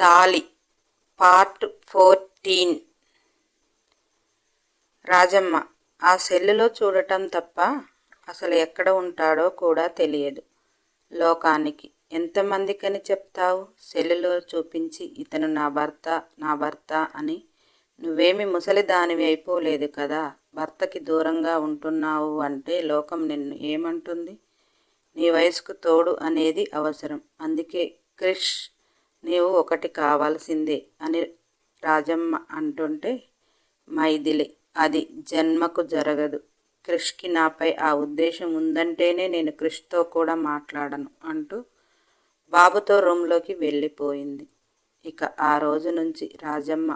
తాళి part fourteen. Rajamma ఆ సెల్లులో చూడటం తప్ప అసలు ఎక్కడ ఉంటాడో కూడా తెలియదు. లోకానికి ఎంతమందికని చెప్తావు? సెల్లులో చూపించి ఇతను నా భర్త నా భర్త అని. నువ్వేమి ముసలి దానివి అయిపోలేదు కదా? భర్తకి దూరంగా ఉంటున్నావు అంటే లోకం నిన్ను ఏమంటుంది? నీ వయసుకు తోడు అనేది అవసరం. అందుకే క్రిష్ నీవు ఒకటి కావాల్సిందే అని రాజమ్మ అంటుంటే మైథిలి అది జన్మకు జరగదు. క్రిష్కి నాపై ఆ ఉద్దేశం ఉందంటేనే నేను క్రిష్తో కూడా మాట్లాడను అంటూ బాబుతో రూమ్లోకి వెళ్ళిపోయింది. ఇక ఆ రోజు నుంచి రాజమ్మ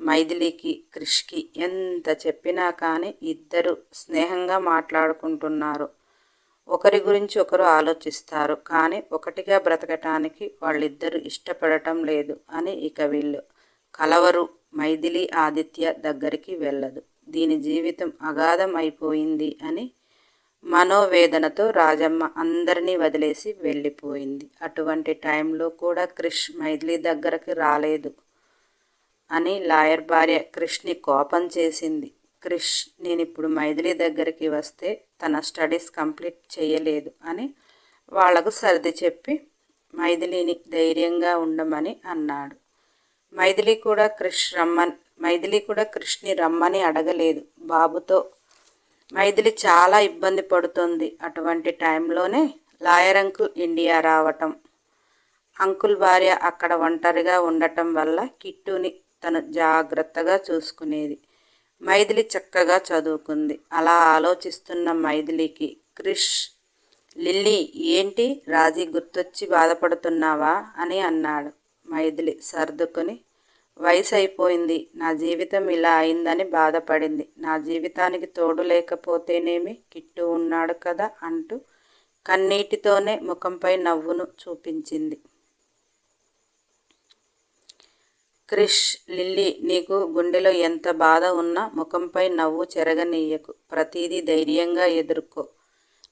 మైథిలికి క్రిష్కి ఎంత చెప్పినా కానీ ఇద్దరు స్నేహంగా మాట్లాడుకుంటున్నారు. ఒకరి గురించి ఒకరు ఆలోచిస్తారు కానీ ఒకటిగా బ్రతకటానికి వాళ్ళిద్దరూ ఇష్టపడటం లేదు అని ఇక వీళ్ళు. కలవరు మైథిలి ఆదిత్య దగ్గరికి వెళ్ళదు. దీని జీవితం అగాధం అయిపోయింది అని మనోవేదనతో రాజమ్మ అందరినీ వదిలేసి వెళ్ళిపోయింది. అటువంటి టైంలో కూడా క్రిష్ మైథిలి దగ్గరకు రాలేదు అని లాయర్ భార్య క్రిష్ని కోపం చేసింది. క్రిష్ నేను ఇప్పుడు మైథిలి దగ్గరికి వస్తే తన స్టడీస్ కంప్లీట్ చేయలేదు అని వాళ్ళకు సర్ది చెప్పి మైథిలిని ధైర్యంగా ఉండమని అన్నాడు. మైథిలి కూడా క్రిష్ రమ్మని మైథిలి కూడా కృష్ణి రమ్మని అడగలేదు. బాబుతో మైథిలి చాలా ఇబ్బంది పడుతుంది అటువంటి టైంలోనే లాయర్ అంకుల్ ఇండియా రావటం. అంకుల్ భార్య అక్కడ ఒంటరిగా ఉండటం వల్ల కిట్టుని తను జాగ్రత్తగా చూసుకునేది. మైథిలి చక్కగా చదువుకుంది. అలా ఆలోచిస్తున్న మైథిలికి క్రిష్ లిల్లీ ఏంటి రాజీ గుర్తొచ్చి బాధపడుతున్నావా? అని అన్నాడు మైథిలి సర్దుకొని. వయసు అయిపోయింది నా జీవితం ఇలా అయిందని బాధపడింది. నా జీవితానికి తోడు లేకపోతేనేమి కిట్టు ఉన్నాడు కదా? అంటూ కన్నీటితోనే ముఖంపై నవ్వును చూపించింది. క్రిష్ లిల్లీ నీకు గుండెలో ఎంత బాధ ఉన్నా ముఖంపై నవ్వు చెరగనీయకు. ప్రతిదీ ధైర్యంగా ఎదుర్కో.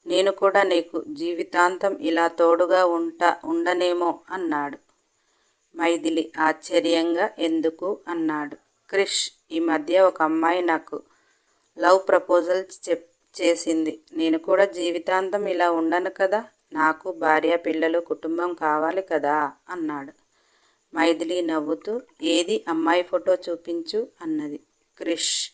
నేను కూడా నీకు జీవితాంతం ఇలా తోడుగా ఉంటా ఉండనేమో అన్నాడు. మైథిలి ఆశ్చర్యంగా ఎందుకు అన్నాడు. క్రిష్ ఈ మధ్య ఒక అమ్మాయి నాకు లవ్ ప్రపోజల్ చెప్ చేసింది. నేను కూడా జీవితాంతం ఇలా ఉండను కదా? నాకు భార్య పిల్లలు కుటుంబం కావాలి కదా? అన్నాడు. మైథిలి నవ్వుతూ ఏది అమ్మాయి ఫోటో చూపించు అన్నది. క్రిష్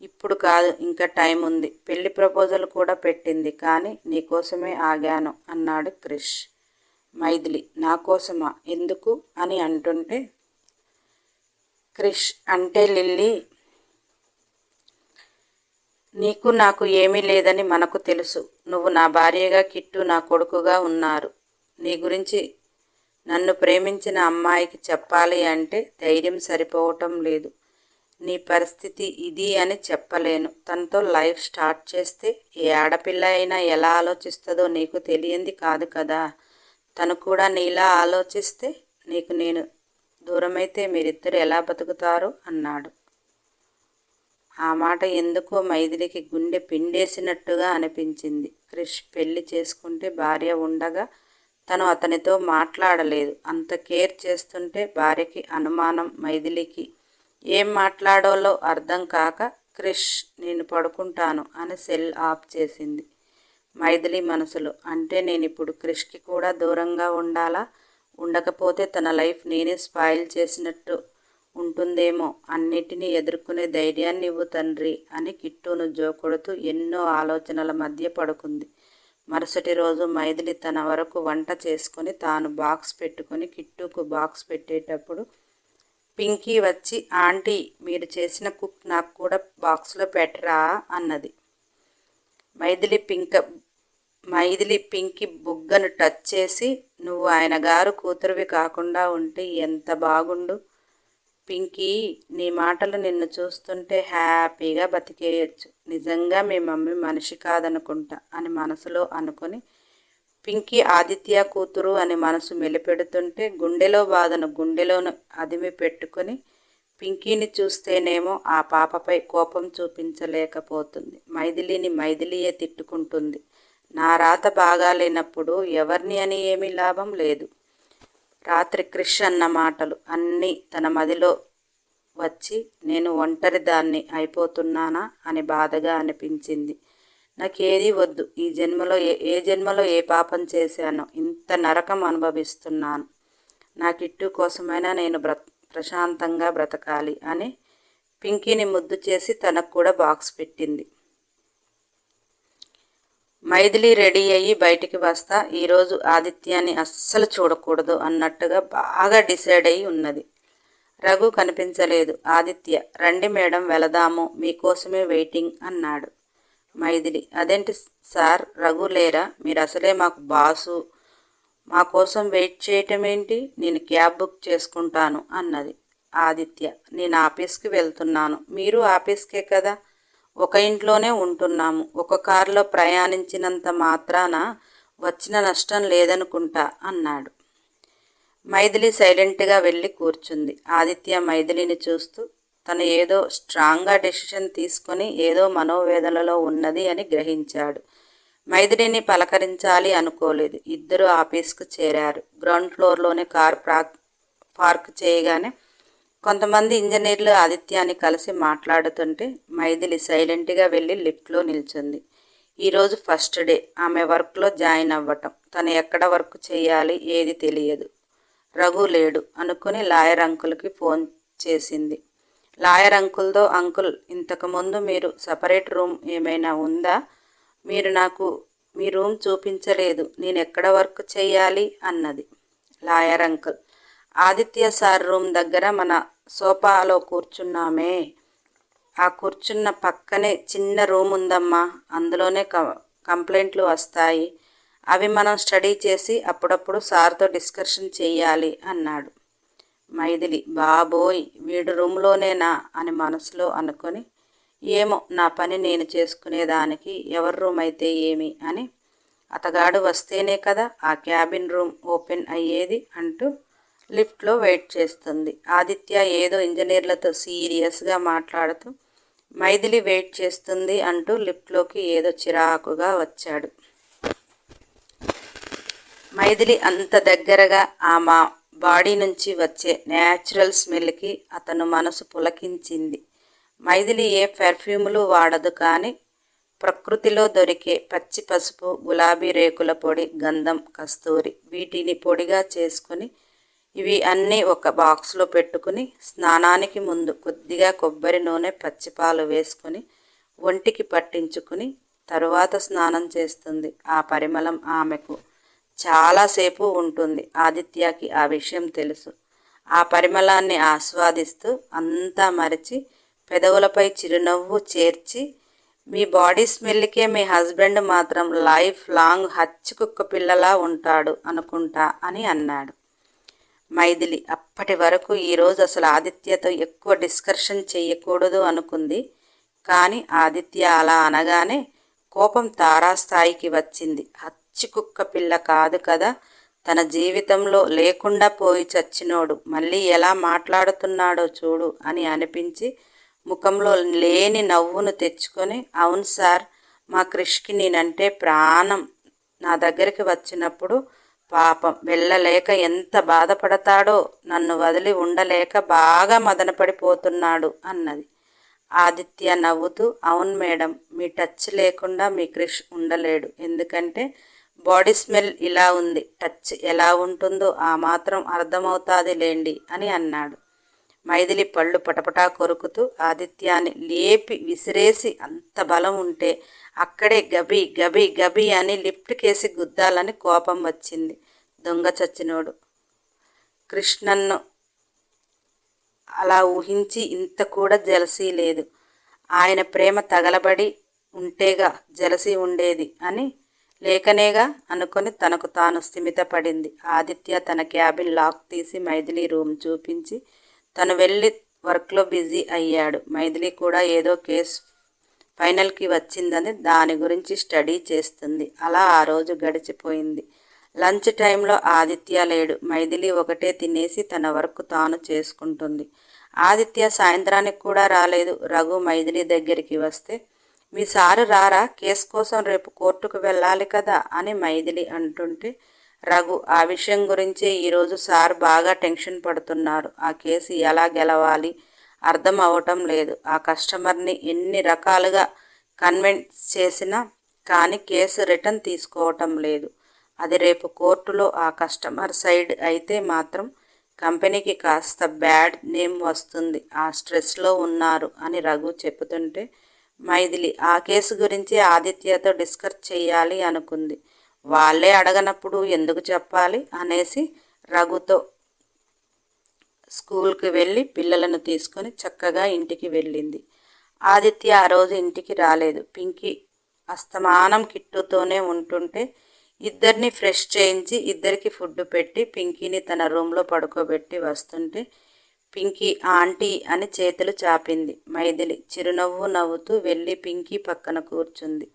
ఇప్పుడు కాదు ఇంకా టైం ఉంది. పెళ్ళి ప్రపోజల్ కూడా పెట్టింది కానీ నీకోసమే ఆగాను అన్నాడు క్రిష్. మైథిలి నా కోసమా? ఎందుకు? అని అంటుంటే క్రిష్ అంటే లిల్లీ నీకు నాకు ఏమీ లేదని మనకు తెలుసు. నువ్వు నా భార్యగా కిట్టు నా కొడుకుగా ఉన్నారు. నీ గురించి నన్ను ప్రేమించిన అమ్మాయికి చెప్పాలి అంటే ధైర్యం సరిపోవటం లేదు. నీ పరిస్థితి ఇది అని చెప్పలేను. తనతో లైఫ్ స్టార్ట్ చేస్తే ఏ ఆడపిల్ల అయినా ఎలా ఆలోచిస్తుందో నీకు తెలియంది కాదు కదా. తను కూడా నీలా ఆలోచిస్తే నీకు నేను దూరమైతే మీరిద్దరు ఎలా బతుకుతారు? అన్నాడు. ఆ మాట ఎందుకో మైథిలికి గుండె పిండేసినట్టుగా అనిపించింది. క్రిష్ పెళ్ళి చేసుకుంటే భార్య ఉండగా తను అతనితో మాట్లాడలేదు. అంత కేర్ చేస్తుంటే భార్యకి అనుమానం మైథిలికి. ఏం మాట్లాడాలో అర్థం కాక క్రిష్ నేను పడుకుంటాను అని సెల్ ఆఫ్ చేసింది. మైథిలి మనసులో అంటే నేను ఇప్పుడు క్రిష్కి కూడా దూరంగా ఉండాలా? ఉండకపోతే తన లైఫ్ నేనే స్పాయిల్ చేసినట్టు ఉంటుందేమో? అన్నిటినీ ఎదుర్కొనే ధైర్యాన్ని ఇవ్వు తండ్రి అని కిట్టును జోకొడుతూ ఎన్నో ఆలోచనల మధ్య పడుకుంది. మరుసటి రోజు మైథిలి తన వరకు వంట చేసుకొని తాను బాక్స్ పెట్టుకొని కిట్టుకు బాక్స్ పెట్టేటప్పుడు పింకీ వచ్చి ఆంటీ మీరు చేసిన కుక్ నాకు కూడా బాక్స్లో పెట్టరా? అన్నది. మైథిలి పింక మైథిలి పింకి బుగ్గను టచ్ చేసి నువ్వు ఆయన గారు కూతురువి కాకుండా ఉంటే ఎంత బాగుండు? పింకీ నీ మాటలు నిన్ను చూస్తుంటే హ్యాపీగా బతికేయచ్చు. నిజంగా మీ మమ్మీ మనిషి కాదనుకుంటా అని మనసులో అనుకొని పింకీ ఆదిత్య కూతురు అని మనసు మెలిపెడుతుంటే గుండెలో బాధను గుండెలోను అదిమి పెట్టుకొని పింకీని చూస్తేనేమో ఆ పాపపై కోపం చూపించలేకపోతుంది. మైథిలిని మైథిలియే తిట్టుకుంటుంది. నా రాత బాగాలేనప్పుడు ఎవరిని అని ఏమీ లాభం లేదు. రాత్రి క్రిష్ అన్న మాటలు అన్నీ తన మదిలో వచ్చి నేను ఒంటరి దాన్ని అయిపోతున్నానా అని బాధగా అనిపించింది. నాకేది వద్దు. ఈ జన్మలో ఏ ఏ జన్మలో ఏ పాపం చేశానో ఇంత నరకం అనుభవిస్తున్నాను. నా కిట్టు కోసమైనా నేను బ్ర ప్రశాంతంగా బ్రతకాలి అని పింకీని ముద్దు చేసి తనకు కూడా బాక్స్ పెట్టింది. మైథిలి రెడీ అయ్యి బయటికి వస్తా ఈరోజు ఆదిత్యాన్ని అస్సలు చూడకూడదు అన్నట్టుగా బాగా డిసైడ్ అయి ఉన్నది. రఘు కనిపించలేదు. ఆదిత్య రండి మేడం వెళదాము మీకోసమే వెయిటింగ్ అన్నాడు. మైథిలి అదేంటి సార్? రఘు లేరా? మీరు అసలే మాకు బాసు. మా కోసం వెయిట్ చేయటం ఏంటి నేను క్యాబ్ బుక్ చేసుకుంటాను అన్నది. ఆదిత్య నేను ఆఫీస్కి వెళ్తున్నాను. మీరు ఆఫీస్కే కదా? ఒక ఇంట్లోనే ఉంటున్నాము. ఒక కారులో ప్రయాణించినంత మాత్రాన వచ్చిన నష్టం లేదనుకుంటా అన్నాడు. మైథిలి సైలెంట్గా వెళ్ళి కూర్చుంది. ఆదిత్య మైథిలిని చూస్తూ తను ఏదో స్ట్రాంగ్గా డెసిషన్ తీసుకొని ఏదో మనోవేదనలో ఉన్నది అని గ్రహించాడు. మైథిలిని పలకరించాలి అనుకోలేదు. ఇద్దరు ఆఫీస్కు చేరారు. గ్రౌండ్ ఫ్లోర్లోనే కార్ పార్క్ పార్క్ చేయగానే కొంతమంది ఇంజనీర్లు ఆదిత్యాన్ని కలిసి మాట్లాడుతుంటే మైథిలి సైలెంట్గా వెళ్ళి లిఫ్ట్లో నిల్చుంది. ఈరోజు ఫస్ట్ డే. ఆమె వర్క్లో జాయిన్ అవ్వటం. తను ఎక్కడ వర్క్ చేయాలి ఏది తెలియదు. రఘు లేడు అనుకుని లాయర్ అంకుల్కి ఫోన్ చేసింది. లాయర్ అంకుల్తో అంకుల్ ఇంతకుముందు మీరు సపరేట్ రూమ్ ఏమైనా ఉందా? మీరు నాకు మీ రూమ్ చూపించలేదు. నేను ఎక్కడ వర్క్ చేయాలి? అన్నది lawyer uncle. Aditya sir room దగ్గర మన సోఫాలో కూర్చున్నామే. ఆ కూర్చున్న పక్కనే చిన్న రూమ్ ఉందమ్మా. అందులోనే కంప్లైంట్లు వస్తాయి. అవి మనం స్టడీ చేసి అప్పుడప్పుడు సార్తో డిస్కషన్ చేయాలి అన్నాడు. మైథిలి బాబోయ్ వీడు రూమ్లోనేనా అని మనసులో అనుకొని ఏమో నా పని నేను చేసుకునేదానికి ఎవరి రూమ్ అయితే ఏమి అని. అతగాడు వస్తేనే కదా ఆ క్యాబిన్ రూమ్ ఓపెన్ అయ్యేది అంటూ లిఫ్ట్లో వెయిట్ చేస్తుంది. ఆదిత్య ఏదో ఇంజనీర్లతో సీరియస్గా మాట్లాడుతూ మైథిలి వెయిట్ చేస్తుంది అంటూ లిఫ్ట్లోకి ఏదో చిరాకుగా వచ్చాడు. మైథిలి అంత దగ్గరగా ఆమె బాడీ నుంచి వచ్చే న్యాచురల్ స్మెల్కి అతను మనసు పులకించింది. మైథిలి ఏ పెర్ఫ్యూములు వాడదు కానీ ప్రకృతిలో దొరికే పచ్చి పసుపు గులాబీ రేకుల పొడి గంధం కస్తూరి వీటిని పొడిగా చేసుకుని ఇవి అన్నీ ఒక బాక్స్లో పెట్టుకుని స్నానానికి ముందు కొద్దిగా కొబ్బరి నూనె పచ్చిపాలు వేసుకొని ఒంటికి పట్టించుకుని తరువాత స్నానం చేస్తుంది. ఆ పరిమళం ఆమెకు చాలాసేపు ఉంటుంది. ఆదిత్యకి ఆ విషయం తెలుసు. ఆ పరిమళాన్ని ఆస్వాదిస్తూ అంతా మరిచి పెదవులపై చిరునవ్వు చేర్చి మీ బాడీ స్మెల్కే మీ హస్బెండ్ మాత్రం లైఫ్ లాంగ్ హచ్చి కుక్క పిల్లలా ఉంటాడు అనుకుంటా అని అన్నాడు. మైథిలి అప్పటి వరకు ఈరోజు అసలు ఆదిత్యతో ఎక్కువ డిస్కషన్ చేయకూడదు అనుకుంది. కానీ ఆదిత్య అలా అనగానే కోపం తారాస్థాయికి వచ్చింది. పిచ్చి కుక్క పిల్ల కాదు కదా. తన జీవితంలో లేకుండా పోయి చచ్చినోడు మళ్ళీ ఎలా మాట్లాడుతున్నాడో చూడు అని అనిపించి ముఖంలో లేని నవ్వును తెచ్చుకొని అవును సార్ మా క్రిష్కి నేనంటే ప్రాణం. నా దగ్గరికి వచ్చినప్పుడు పాపం వెళ్ళలేక ఎంత బాధపడతాడో నన్ను వదిలి ఉండలేక బాగా మదనపడిపోతున్నాడు అన్నది. ఆదిత్య నవ్వుతూ అవును మేడం మీ టచ్ లేకుండా మీ క్రిష్ ఉండలేడు. ఎందుకంటే బాడీ స్మెల్ ఇలా ఉంది టచ్ ఎలా ఉంటుందో ఆ మాత్రం అర్థమవుతాది లేండి అని అన్నాడు. మైథిలి పళ్ళు పటపటా కొరుకుతూ ఆదిత్యాన్ని లేపి విసిరేసి అంత బలం ఉంటే అక్కడే గబి గబి గబి అని లిఫ్ట్ కేసి గుద్దాలని కోపం వచ్చింది దొంగ చచ్చినోడు. కృష్ణన్ను అలా ఊహించి ఇంత కూడా జలసీ లేదు. ఆయన ప్రేమ తగలబడి ఉంటేగా జలసి ఉండేది అని లేకనేగా అనుకొని తనకు తాను స్థిమితపడింది. ఆదిత్య తన క్యాబిన్ లాక్ తీసి మైథిలి రూమ్ చూపించి తను వెళ్ళి వర్క్లో బిజీ అయ్యాడు. మైథిలి కూడా ఏదో కేసు ఫైనల్కి వచ్చిందని దాని గురించి స్టడీ చేస్తుంది. అలా ఆ రోజు గడిచిపోయింది. లంచ్ టైంలో ఆదిత్య లేడు. మైథిలి ఒకటే తినేసి తన వర్క్ తాను చేసుకుంటుంది. ఆదిత్య సాయంత్రానికి కూడా రాలేదు. రఘు మైథిలి దగ్గరికి వస్తే మీ సారు రారా? కేసు కోసం రేపు కోర్టుకు వెళ్ళాలి కదా అని మైథిలి అంటుంటే రఘు ఆ విషయం గురించే ఈరోజు సార్ బాగా టెన్షన్ పడుతున్నారు. ఆ కేసు ఎలా గెలవాలి? అర్థం అవటం లేదు. ఆ కస్టమర్ని ఎన్ని రకాలుగా కన్విన్స్ చేసినా కానీ కేసు రిటర్న్ తీసుకోవటం లేదు. అది రేపు కోర్టులో ఆ కస్టమర్ సైడ్ అయితే మాత్రం కంపెనీకి కాస్త బ్యాడ్ నేమ్ వస్తుంది. ఆ స్ట్రెస్లో ఉన్నారు అని రఘు చెబుతుంటే మైథిలి ఆ కేసు గురించి ఆదిత్యతో డిస్కస్ చేయాలి అనుకుంది. వాళ్ళే అడగనప్పుడు ఎందుకు చెప్పాలి అనేసి రఘుతో స్కూల్కి వెళ్ళి పిల్లలను తీసుకొని చక్కగా ఇంటికి వెళ్ళింది. ఆదిత్య ఆ రోజు ఇంటికి రాలేదు. పింకీ అస్తమానం కిట్టుతోనే ఉంటుంటే ఇద్దరిని ఫ్రెష్ చేయించి ఇద్దరికి ఫుడ్ పెట్టి పింకీని తన రూమ్లో పడుకోబెట్టి వస్తుంటే పింకీ ఆంటీ అని చేతులు చాపింది. మైథిలి చిరునవ్వు నవ్వుతూ వెళ్ళి పింకీ పక్కన కూర్చుంది.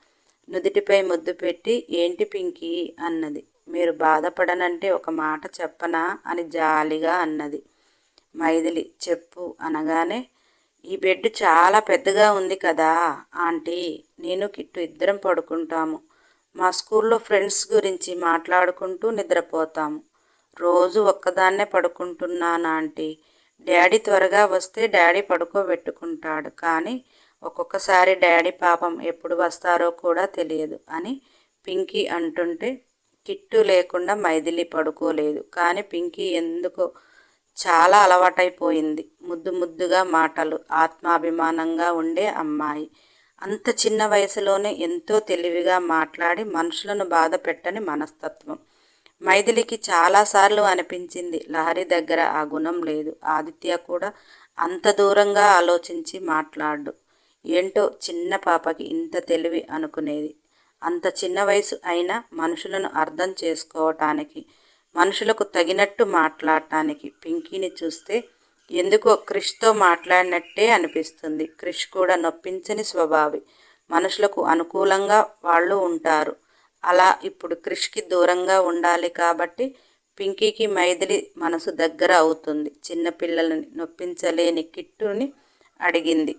నుదిటిపై ముద్దు పెట్టి ఏంటి పింకీ అన్నది. మీరు బాధపడనంటే ఒక మాట చెప్పనా అని జాలిగా అన్నది. మైథిలి చెప్పు అనగానే ఈ బెడ్ చాలా పెద్దగా ఉంది కదా ఆంటీ నేను కిట్టు ఇద్దరం పడుకుంటాము. మా స్కూల్లో ఫ్రెండ్స్ గురించి మాట్లాడుకుంటూ నిద్రపోతాము. రోజు ఒక్కదాన్నే పడుకుంటున్నాను ఆంటీ. డాడీ త్వరగా వస్తే డాడీ పడుకోబెట్టుకుంటాడు. కానీ ఒక్కొక్కసారి డాడీ పాపం ఎప్పుడు వస్తారో కూడా తెలియదు అని పింకీ అంటుంటే కిట్టు లేకుండా మైథిలి పడుకోలేదు. కానీ పింకీ ఎందుకో చాలా అలవాటైపోయింది. ముద్దు ముద్దుగా మాటలు ఆత్మాభిమానంగా ఉండే అమ్మాయి. అంత చిన్న వయసులోనే ఎంతో తెలివిగా మాట్లాడి మనుషులను బాధ పెట్టని మనస్తత్వం. మైథిలికి చాలాసార్లు అనిపించింది. లహరి దగ్గర ఆ గుణం లేదు. ఆదిత్య కూడా అంత దూరంగా ఆలోచించి మాట్లాడు. ఏంటో చిన్న పాపకి ఇంత తెలివి అనుకునేది. అంత చిన్న వయసు అయినా మనుషులను అర్థం చేసుకోవటానికి మనుషులకు తగినట్టు మాట్లాడటానికి పింకీని చూస్తే ఎందుకో క్రిష్తో మాట్లాడినట్టే అనిపిస్తుంది. క్రిష్ కూడా నొప్పించని స్వభావి. మనుషులకు అనుకూలంగా వాళ్ళు ఉంటారు. అలా ఇప్పుడు క్రిష్కి దూరంగా ఉండాలి కాబట్టి పింకీకి మైథిలి మనసు దగ్గర అవుతుంది. చిన్నపిల్లలని నొప్పించలేని కిట్టుని అడిగింది.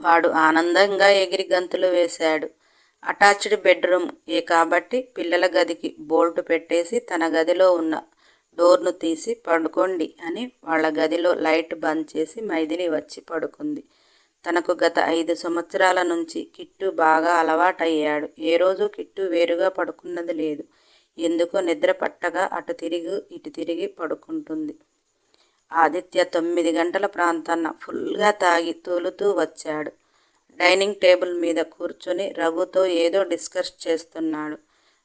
వాడు ఆనందంగా ఎగిరి గంతులు వేశాడు. అటాచ్డ్ బెడ్రూమ్ ఏ కాబట్టి పిల్లల గదికి బోల్ట్ పెట్టేసి తన గదిలో ఉన్న డోర్ను తీసి పడుకోండి అని వాళ్ళ గదిలో లైట్ బంద్ చేసి మైథిలి వచ్చి పడుకుంది. తనకు గత ఐదు సంవత్సరాల నుంచి కిట్టు బాగా అలవాటయ్యాడు. ఏ రోజు కిట్టు వేరుగా పడుకున్నది లేదు. ఎందుకో నిద్ర పట్టగా అటు తిరిగి ఇటు తిరిగి పడుకుంటుంది. ఆదిత్య తొమ్మిది గంటల ప్రాంతాన ఫుల్గా తాగి తూలుతూ వచ్చాడు. డైనింగ్ టేబుల్ మీద కూర్చొని రఘుతో ఏదో డిస్కస్ చేస్తున్నాడు.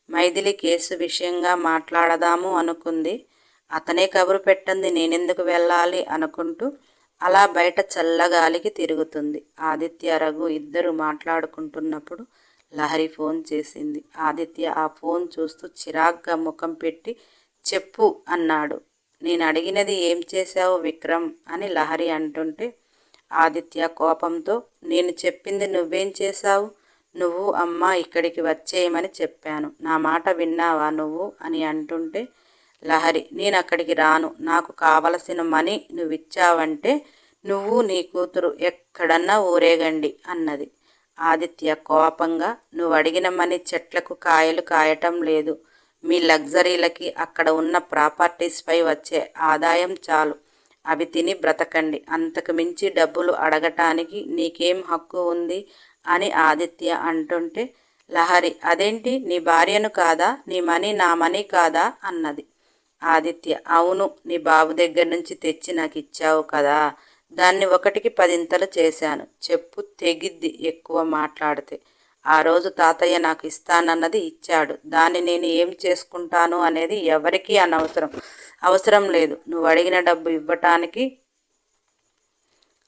మైథిలి కేసు విషయంగా మాట్లాడదాము అనుకుంది. అతనే కబురు పెట్టంది నేనెందుకు వెళ్ళాలి అనుకుంటూ అలా బయట చల్లగాలికి తిరుగుతుంది. ఆదిత్య రఘు ఇద్దరు మాట్లాడుకుంటున్నప్పుడు లహరి ఫోన్ చేసింది. ఆదిత్య ఆ ఫోన్ చూస్తూ చిరాగ్గా ముఖం పెట్టి చెప్పు అన్నాడు. నేను అడిగినది ఏం చేశావు విక్రమ్? అని లహరి అంటుంటే ఆదిత్య కోపంతో నేను చెప్పింది నువ్వేం చేశావు? నువ్వు అమ్మ ఇక్కడికి వచ్చేయమని చెప్పాను. నా మాట విన్నావా నువ్వు? అని అంటుంటే లహరి నేను అక్కడికి రాను. నాకు కావలసిన మనీ నువ్వు ఇచ్చావంటే నువ్వు నీ కూతురు ఎక్కడన్నా ఊరేగండి అన్నది. ఆదిత్య కోపంగా నువ్వు అడిగిన మనీ చెట్లకు కాయలు కాయటం లేదు. మీ లగ్జరీలకి అక్కడ ఉన్న ప్రాపర్టీస్పై వచ్చే ఆదాయం చాలు. అవి తిని బ్రతకండి. అంతకు మించి డబ్బులు అడగటానికి నీకేం హక్కు ఉంది? అని ఆదిత్య అంటుంటే లహరి అదేంటి? నీ భార్యను కాదా? నీ మనీ నా మనీ కాదా? అన్నది. ఆదిత్య అవును నీ బాబు దగ్గర నుంచి తెచ్చి నాకు ఇచ్చావు కదా. దాన్ని ఒకటికి పదింతలు చేశాను. చెప్పు తెగిద్ది ఎక్కువ మాట్లాడితే. ఆ రోజు తాతయ్య నాకు ఇస్తానన్నది ఇచ్చాడు. దాన్ని నేను ఏం చేసుకుంటాను అనేది ఎవరికీ అనవసరం. అవసరం లేదు. నువ్వు అడిగిన డబ్బు ఇవ్వటానికి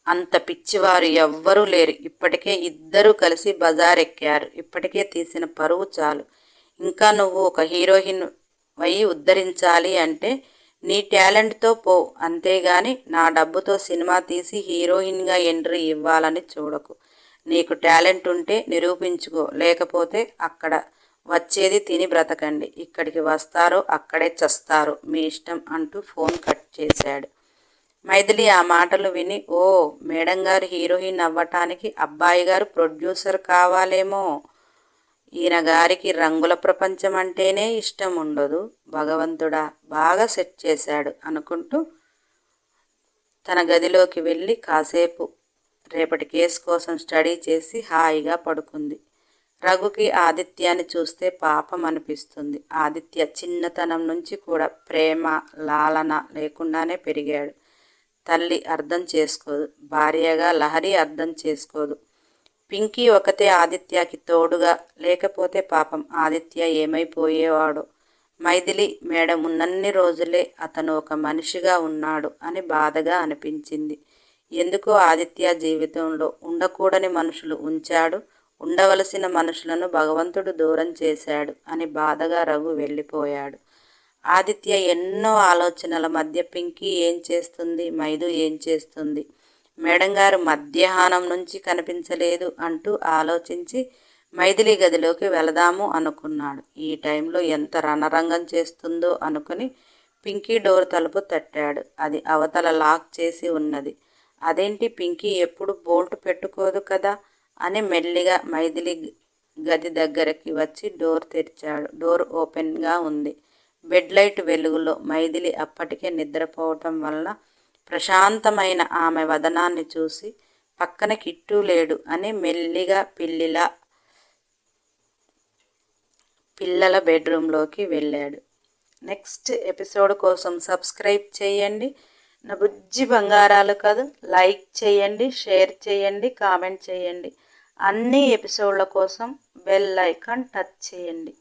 అంత పిచ్చివారు ఎవ్వరూ లేరు. ఇప్పటికే ఇద్దరూ కలిసి బజార్ ఎక్కారు ఇప్పటికే తీసిన పరువు చాలు. ఇంకా నువ్వు ఒక హీరోయిన్ అయి ఉద్ధరించాలి అంటే నీ టాలెంట్తో పో. అంతేగాని నా డబ్బుతో సినిమా తీసి హీరోయిన్గా ఎంట్రీ ఇవ్వాలని చూడకు. నీకు టాలెంట్ ఉంటే నిరూపించుకో. లేకపోతే అక్కడ వచ్చేది తిని బ్రతకండి. ఇక్కడికి వస్తారో అక్కడే చస్తారు. మీ ఇష్టం అంటూ ఫోన్ కట్ చేశాడు. మైథిలి ఆ మాటలు విని ఓ మేడం గారు హీరోయిన్ అవ్వటానికి అబ్బాయి గారు ప్రొడ్యూసర్ కావాలేమో. ఈయన గారికి రంగుల ప్రపంచం అంటేనే ఇష్టం ఉండదు భగవంతుడా బాగా సెట్ చేశాడు అనుకుంటూ తన గదిలోకి వెళ్ళి కాసేపు రేపటి కేసు కోసం స్టడీ చేసి హాయిగా పడుకుంది. రఘుకి ఆదిత్యాన్ని చూస్తే పాపం అనిపిస్తుంది. ఆదిత్య చిన్నతనం నుంచి కూడా ప్రేమ లాలన లేకుండానే పెరిగాడు. తల్లి అర్థం చేసుకోదు. భార్యగా లహరి అర్థం చేసుకోదు. పింకీ ఒకతే ఆదిత్యకి తోడుగా లేకపోతే పాపం ఆదిత్య ఏమైపోయేవాడో? మైథిలి మేడం ఉన్నన్ని రోజులే అతను ఒక మనిషిగా ఉన్నాడు అని బాధగా అనిపించింది. ఎందుకో ఆదిత్య జీవితంలో ఉండకూడని మనుషులు ఉంచాడు ఉండవలసిన మనుషులను భగవంతుడు దూరం చేశాడు అని బాధగా రఘు వెళ్ళిపోయాడు. ఆదిత్య ఎన్నో ఆలోచనల మధ్య పింకీ ఏం చేస్తుంది? మైదు ఏం చేస్తుంది? మేడం గారు మధ్యాహ్నం నుంచి కనిపించలేదు అంటూ ఆలోచించి మైథిలి గదిలోకి వెళదాము అనుకున్నాడు. ఈ టైంలో ఎంత రణరంగం చేస్తుందో అనుకుని పింకీ డోర్ తలుపు తట్టాడు. అది అవతల లాక్ చేసి ఉన్నది. అదేంటి పింకీ ఎప్పుడు బోల్ట్ పెట్టుకోదు కదా అని మెల్లిగా మైథిలి గది దగ్గరికి వచ్చి డోర్ తెరిచాడు. డోర్ ఓపెన్గా ఉంది. బెడ్ లైట్ వెలుగులో మైథిలి అప్పటికే నిద్రపోవటం వల్ల ప్రశాంతమైన ఆమె వదనాన్ని చూసి పక్కన కిట్టు లేడు అని మెల్లిగా పిల్లిలా పిల్లల బెడ్రూమ్లోకి వెళ్ళాడు. నెక్స్ట్ ఎపిసోడ్ కోసం సబ్స్క్రైబ్ చేయండి. నా బుజ్జి బంగారాలు కాదు లైక్ చేయండి షేర్ చేయండి కామెంట్ చేయండి. అన్ని ఎపిసోడ్ల కోసం బెల్ ఐకాన్ టచ్ చేయండి.